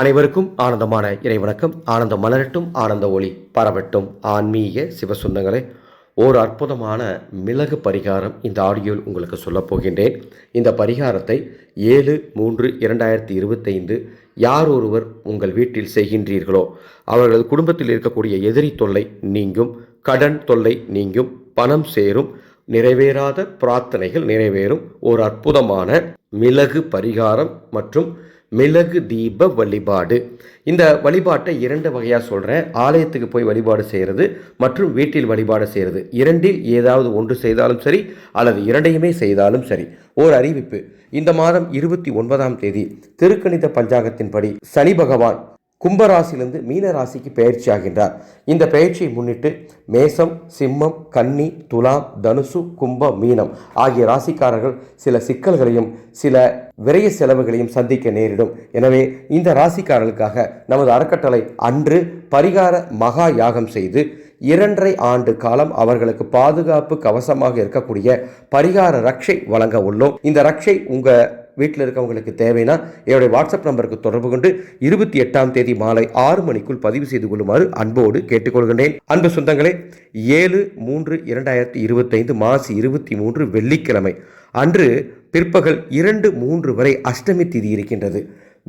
அனைவருக்கும் ஆனந்தமான இறைவணக்கம். ஆனந்த மலரட்டும் ஆனந்த ஒளி பரவட்டும். ஆன்மீக சிவசுந்தங்களே ஓர் அற்புதமான மிளகு பரிகாரம் இந்த ஆடியோவில் உங்களுக்கு சொல்லப் போகின்றேன். இந்த பரிகாரத்தை ஏழு மூன்று இரண்டாயிரத்தி இருபத்தைந்து யார் ஒருவர் உங்கள் வீட்டில் செய்கின்றீர்களோ அவர்களது குடும்பத்தில் இருக்கக்கூடிய எதிரி தொல்லை நீங்கும் கடன் தொல்லை நீங்கும் பணம் சேரும் நிறைவேறாத பிரார்த்தனைகள் நிறைவேறும். ஒரு அற்புதமான மிளகு பரிகாரம் மற்றும் மிளகு தீப வழிபாடு. இந்த வழிபாட்டை இரண்டு வகையாக சொல்கிறேன் ஆலயத்துக்கு போய் வழிபாடு செய்கிறது மற்றும் வீட்டில் வழிபாடு செய்கிறது இரண்டில் ஏதாவது ஒன்று செய்தாலும் சரி அல்லது இரண்டையுமே செய்தாலும் சரி. ஓர் அறிவிப்பு. இந்த மாதம் இருபத்தி ஒன்பதாம் தேதி திருக்கணித பஞ்சாங்கத்தின்படி சனி பகவான் கும்பராசிலிருந்து மீன ராசிக்கு பயிற்சி ஆகின்றார். இந்த பயிற்சியை முன்னிட்டு மேசம் சிம்மம் கன்னி துலாம் தனுசு கும்பம் மீனம் ஆகிய ராசிக்காரர்கள் சில சிக்கல்களையும் சில விரைய செலவுகளையும் சந்திக்க நேரிடும். எனவே இந்த ராசிக்காரர்களுக்காக நமது அறக்கட்டளை அன்று பரிகார மகா யாகம் செய்து இரண்டரை ஆண்டு காலம் அவர்களுக்கு பாதுகாப்பு கவசமாக இருக்கக்கூடிய பரிகார ரக்ஷை வழங்க உள்ளோம். இந்த ரக்ஷை உங்கள் வீட்டில் இருக்கவங்களுக்கு தேவைன்னா என்னுடைய வாட்ஸ்அப் நம்பருக்கு தொடர்பு கொண்டு இருபத்தி எட்டாம் தேதி மாலை ஆறு மணிக்குள் பதிவு செய்து கொள்ளுமாறு அன்போடு கேட்டுக்கொள்கின்றேன். அன்பு சொந்தங்களே ஏழு மூன்று இரண்டாயிரத்தி இருபத்தைந்து மாசி இருபத்தி மூன்று வெள்ளிக்கிழமை அன்று பிற்பகல் இரண்டு மூன்று வரை அஷ்டமி திதி இருக்கின்றது.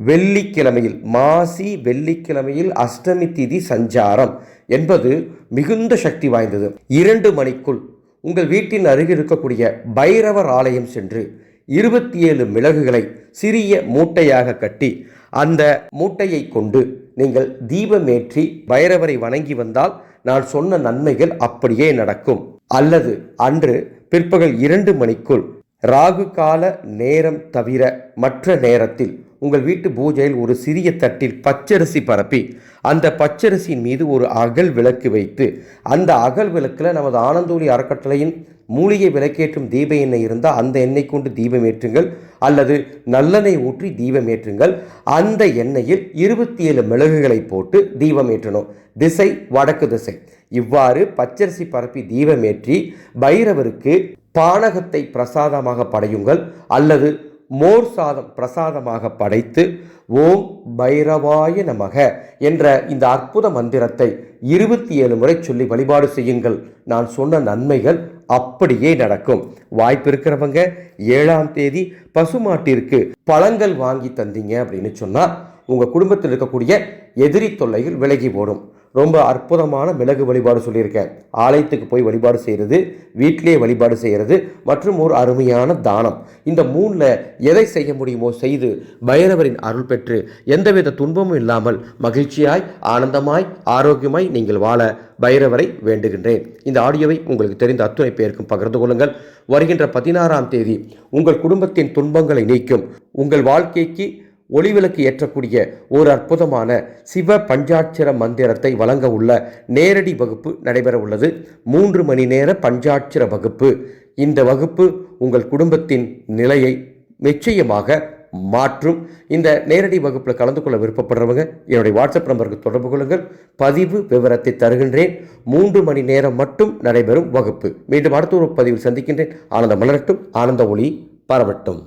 வெள்ளிக்கிழமையில் மாசி வெள்ளிக்கிழமையில் அஷ்டமி திதி சஞ்சாரம் என்பது மிகுந்த சக்தி வாய்ந்தது. இரண்டு மணிக்குள் உங்கள் வீட்டின் அருகில் இருக்கக்கூடிய பைரவர் ஆலயம் சென்று இருபத்தி ஏழு மிளகுகளை சிறிய மூட்டையாக கட்டி அந்த மூட்டையை கொண்டு நீங்கள் தீபமேற்றி பைரவரை வணங்கி வந்தால் நான் சொன்ன நன்மைகள் அப்படியே நடக்கும். அல்லது அன்று பிற்பகல் இரண்டு மணிக்குள் ராகு கால நேரம் தவிர மற்ற நேரத்தில் உங்கள் வீட்டு பூஜையில் ஒரு சிறிய தட்டில் பச்சரிசி பரப்பி அந்த பச்சரிசியின் மீது ஒரு அகல் விளக்கு வைத்து அந்த அகல் விளக்கில் நமது ஆனந்தோலி அறக்கட்டளையின் மூலிகை விளக்கேற்றும் தீப எண்ணெய் இருந்தால் அந்த எண்ணெய் கொண்டு தீபம் ஏற்றுங்கள். அல்லது நல்லெண்ணெய் ஊற்றி தீபம் ஏற்றுங்கள். அந்த எண்ணெயில் இருபத்தி ஏழு மிளகுகளை போட்டு தீபம் ஏற்றணும். திசை வடக்கு திசை. இவ்வாறு பச்சரிசி பரப்பி தீபம் ஏற்றி பைரவருக்கு பானகத்தை பிரசாதமாக படையுங்கள். அல்லது மோர் சாதம் பிரசாதமாக படைத்து ஓம் பைரவாய நமக என்ற இந்த அற்புத மந்திரத்தை இருபத்தி ஏழு முறை சொல்லி வழிபாடு செய்யுங்கள். நான் சொன்ன நன்மைகள் அப்படியே நடக்கும். வாய்ப்பு இருக்கிறவங்க ஏழாம் தேதி பசுமாட்டிற்கு பழங்கள் வாங்கி தந்தீங்க அப்படின்னு சொன்னால் உங்கள் குடும்பத்தில் இருக்கக்கூடிய எதிரி தொல்லைகள் விலகி போடும் ரொம்ப அற்புதமான மிளகு வழிபாடு சொல்லியிருக்கேன். ஆலயத்துக்கு போய் வழிபாடு செய்கிறது வீட்டிலேயே வழிபாடு செய்கிறது மற்றும் ஒரு அருமையான தானம். இந்த மூணில் எதை செய்ய முடியுமோ செய்து பைரவரின் அருள் பெற்று எந்தவித துன்பமும் இல்லாமல் மகிழ்ச்சியாய் ஆனந்தமாய் ஆரோக்கியமாய் நீங்கள் வாழ பைரவரை வேண்டுகின்றேன். இந்த ஆடியோவை உங்களுக்கு தெரிந்த அத்துணை பேருக்கும் பகிர்ந்து கொள்ளுங்கள். வருகின்ற பதினாறாம் தேதி உங்கள் குடும்பத்தின் துன்பங்களை நீக்கும் உங்கள் வாழ்க்கைக்கு ஒளிவிளக்கு ஏற்றக்கூடிய ஒரு அற்புதமான சிவ பஞ்சாட்சர மந்திரத்தை வழங்க உள்ள நேரடி வகுப்பு நடைபெற உள்ளது. மூன்று மணி நேர பஞ்சாட்சர வகுப்பு. இந்த வகுப்பு உங்கள் குடும்பத்தின் நிலையை நிச்சயமாக மாற்றும். இந்த நேரடி வகுப்பில் கலந்து கொள்ள விருப்பப்படுறவங்க என்னுடைய வாட்ஸ்அப் நம்பருக்கு தொடர்பு கொள்ளுங்கள். பதிவு விவரத்தை தருகின்றேன். மூன்று மணி நேரம் மட்டும் நடைபெறும் வகுப்பு. மீண்டும் அடுத்த ஒரு பதிவில் சந்திக்கின்றேன். ஆனந்த மலரட்டும் ஆனந்த ஒளி பரவட்டும்.